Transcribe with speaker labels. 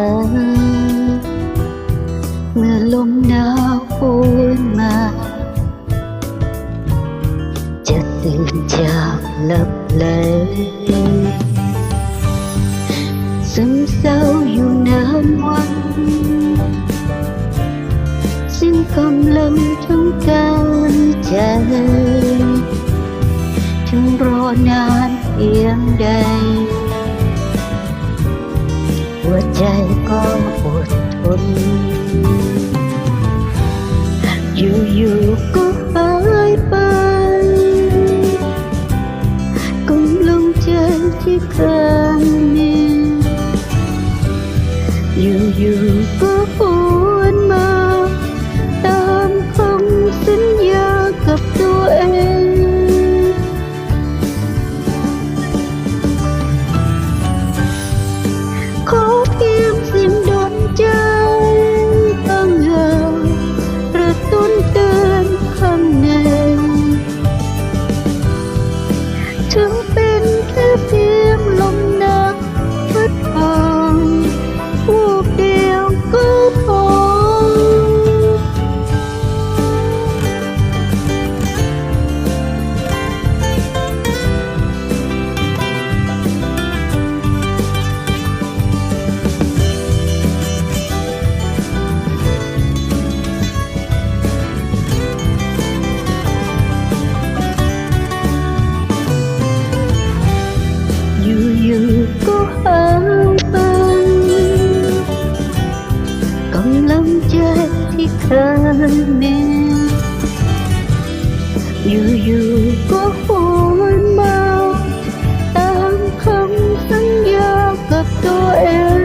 Speaker 1: พัเมื่อลมหนาวพูนมา จะตื่นจากหลับเลยซึมเศร้าอยู่น้ำวันซึ่งกำลังทั้งกายใจ ถึงรอนานเพียงใดลุเมใจที่เคยมีอยู่อยู่ còn lắm trái khăn em dù dù có hôn mau ta không sẵn gió gặp tôi em